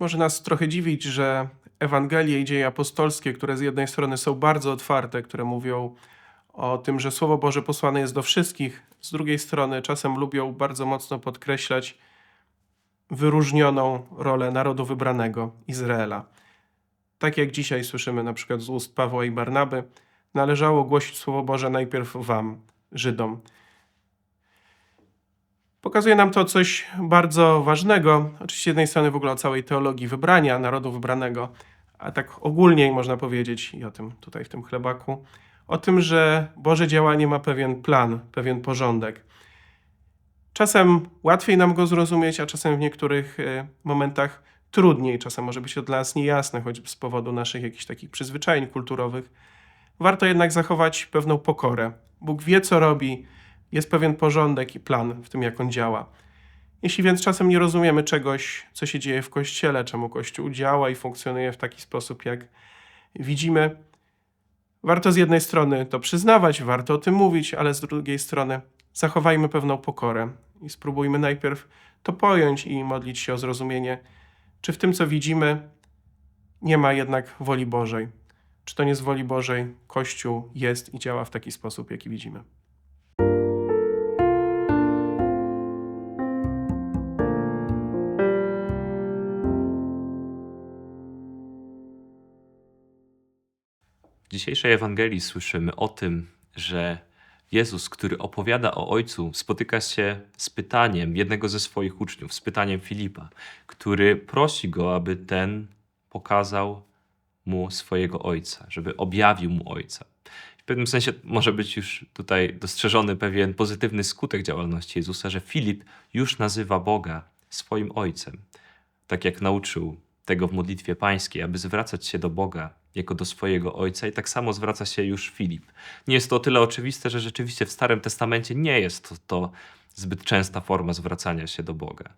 Może nas trochę dziwić, że Ewangelie i dzieje apostolskie, które z jednej strony są bardzo otwarte, które mówią o tym, że Słowo Boże posłane jest do wszystkich, z drugiej strony czasem lubią bardzo mocno podkreślać wyróżnioną rolę narodu wybranego Izraela. Tak jak dzisiaj słyszymy na przykład z ust Pawła i Barnaby, należało głosić Słowo Boże najpierw wam, Żydom. Pokazuje nam to coś bardzo ważnego. Oczywiście z jednej strony w ogóle o całej teologii wybrania, narodu wybranego, a tak ogólniej można powiedzieć, i o tym tutaj w tym chlebaku, o tym, że Boże działanie ma pewien plan, pewien porządek. Czasem łatwiej nam go zrozumieć, a czasem w niektórych e, momentach trudniej. Czasem może być to dla nas niejasne, choćby z powodu naszych jakichś takich przyzwyczajeń kulturowych. Warto jednak zachować pewną pokorę. Bóg wie, co robi, jest pewien porządek i plan w tym, jak on działa. Jeśli więc czasem nie rozumiemy czegoś, co się dzieje w Kościele, czemu Kościół działa i funkcjonuje w taki sposób, jak widzimy, warto z jednej strony to przyznawać, warto o tym mówić, ale z drugiej strony zachowajmy pewną pokorę i spróbujmy najpierw to pojąć i modlić się o zrozumienie, czy w tym, co widzimy, nie ma jednak woli Bożej. Czy to nie z woli Bożej Kościół jest i działa w taki sposób, jaki widzimy. W dzisiejszej Ewangelii słyszymy o tym, że Jezus, który opowiada o Ojcu, spotyka się z pytaniem jednego ze swoich uczniów, z pytaniem Filipa, który prosi go, aby ten pokazał mu swojego Ojca, żeby objawił mu Ojca. W pewnym sensie może być już tutaj dostrzeżony pewien pozytywny skutek działalności Jezusa, że Filip już nazywa Boga swoim Ojcem, tak jak nauczył tego w modlitwie pańskiej, aby zwracać się do Boga jako do swojego ojca, i tak samo zwraca się już Filip. Nie jest to o tyle oczywiste, że rzeczywiście w Starym Testamencie nie jest to, to zbyt częsta forma zwracania się do Boga.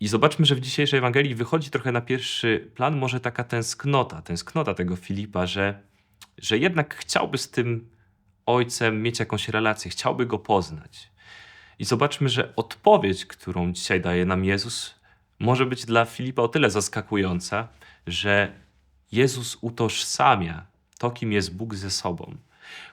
I zobaczmy, że w dzisiejszej Ewangelii wychodzi trochę na pierwszy plan może taka tęsknota, tęsknota tego Filipa, że, że jednak chciałby z tym ojcem mieć jakąś relację, chciałby go poznać. I zobaczmy, że odpowiedź, którą dzisiaj daje nam Jezus, może być dla Filipa o tyle zaskakująca, że Jezus utożsamia to, kim jest Bóg ze sobą.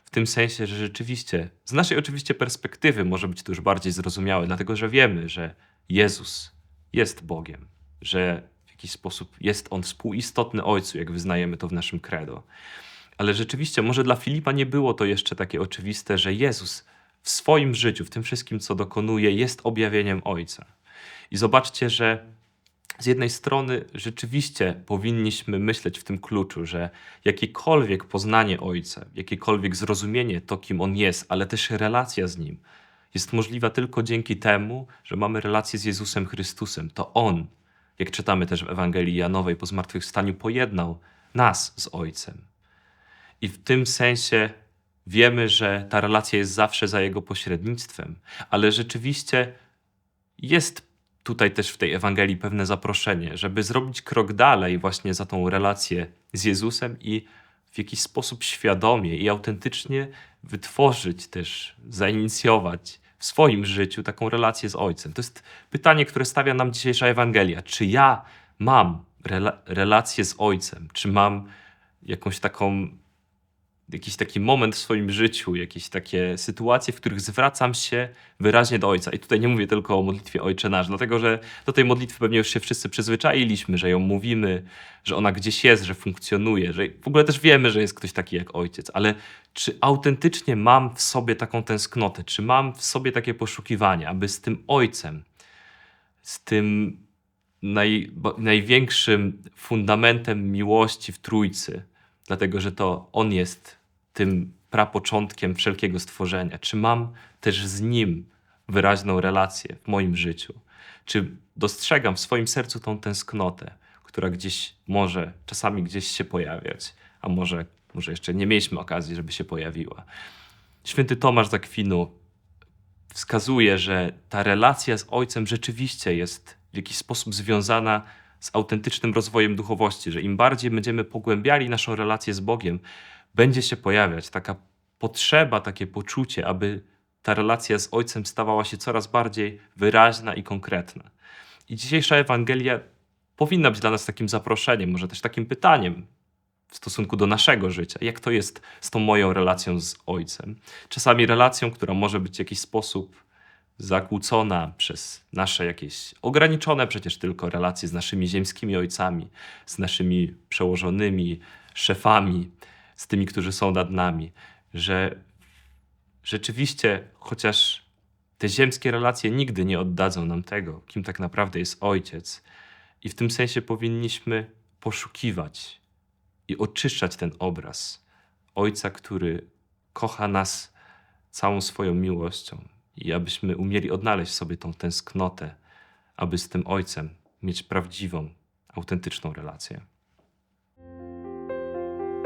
W tym sensie, że rzeczywiście, z naszej oczywiście perspektywy może być to już bardziej zrozumiałe, dlatego że wiemy, że Jezus jest Bogiem, że w jakiś sposób jest On współistotny Ojcu, jak wyznajemy to w naszym credo. Ale rzeczywiście, może dla Filipa nie było to jeszcze takie oczywiste, że Jezus w swoim życiu, w tym wszystkim, co dokonuje, jest objawieniem Ojca. I zobaczcie, że z jednej strony rzeczywiście powinniśmy myśleć w tym kluczu, że jakiekolwiek poznanie Ojca, jakiekolwiek zrozumienie to, kim On jest, ale też relacja z Nim, jest możliwa tylko dzięki temu, że mamy relację z Jezusem Chrystusem. To On, jak czytamy też w Ewangelii Janowej po zmartwychwstaniu, pojednał nas z Ojcem. I w tym sensie wiemy, że ta relacja jest zawsze za Jego pośrednictwem, ale rzeczywiście jest tutaj też w tej Ewangelii pewne zaproszenie, żeby zrobić krok dalej właśnie za tą relację z Jezusem i w jakiś sposób świadomie i autentycznie wytworzyć też, zainicjować w swoim życiu taką relację z Ojcem. To jest pytanie, które stawia nam dzisiejsza Ewangelia. Czy ja mam rela relację z Ojcem? Czy mam jakąś taką jakiś taki moment w swoim życiu, jakieś takie sytuacje, w których zwracam się wyraźnie do Ojca. I tutaj nie mówię tylko o modlitwie Ojcze Nasz, dlatego że do tej modlitwy pewnie już się wszyscy przyzwyczailiśmy, że ją mówimy, że ona gdzieś jest, że funkcjonuje, że w ogóle też wiemy, że jest ktoś taki jak Ojciec, ale czy autentycznie mam w sobie taką tęsknotę, czy mam w sobie takie poszukiwanie, aby z tym Ojcem, z tym naj, największym fundamentem miłości w Trójcy, dlatego że to On jest tym prapoczątkiem wszelkiego stworzenia. Czy mam też z Nim wyraźną relację w moim życiu? Czy dostrzegam w swoim sercu tą tęsknotę, która gdzieś może czasami gdzieś się pojawiać, a może, może jeszcze nie mieliśmy okazji, żeby się pojawiła? Święty Tomasz z Akwinu wskazuje, że ta relacja z Ojcem rzeczywiście jest w jakiś sposób związana z autentycznym rozwojem duchowości, że im bardziej będziemy pogłębiali naszą relację z Bogiem, będzie się pojawiać taka potrzeba, takie poczucie, aby ta relacja z Ojcem stawała się coraz bardziej wyraźna i konkretna. I dzisiejsza Ewangelia powinna być dla nas takim zaproszeniem, może też takim pytaniem w stosunku do naszego życia. Jak to jest z tą moją relacją z Ojcem? Czasami relacją, która może być w jakiś sposób zakłócona przez nasze jakieś ograniczone przecież tylko relacje z naszymi ziemskimi ojcami, z naszymi przełożonymi, szefami, z tymi, którzy są nad nami, że rzeczywiście, chociaż te ziemskie relacje nigdy nie oddadzą nam tego, kim tak naprawdę jest ojciec, i w tym sensie powinniśmy poszukiwać i oczyszczać ten obraz ojca, który kocha nas całą swoją miłością, i abyśmy umieli odnaleźć sobie tą tęsknotę, aby z tym ojcem mieć prawdziwą, autentyczną relację.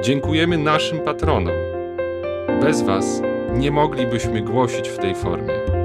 Dziękujemy naszym patronom. Bez Was nie moglibyśmy głosić w tej formie.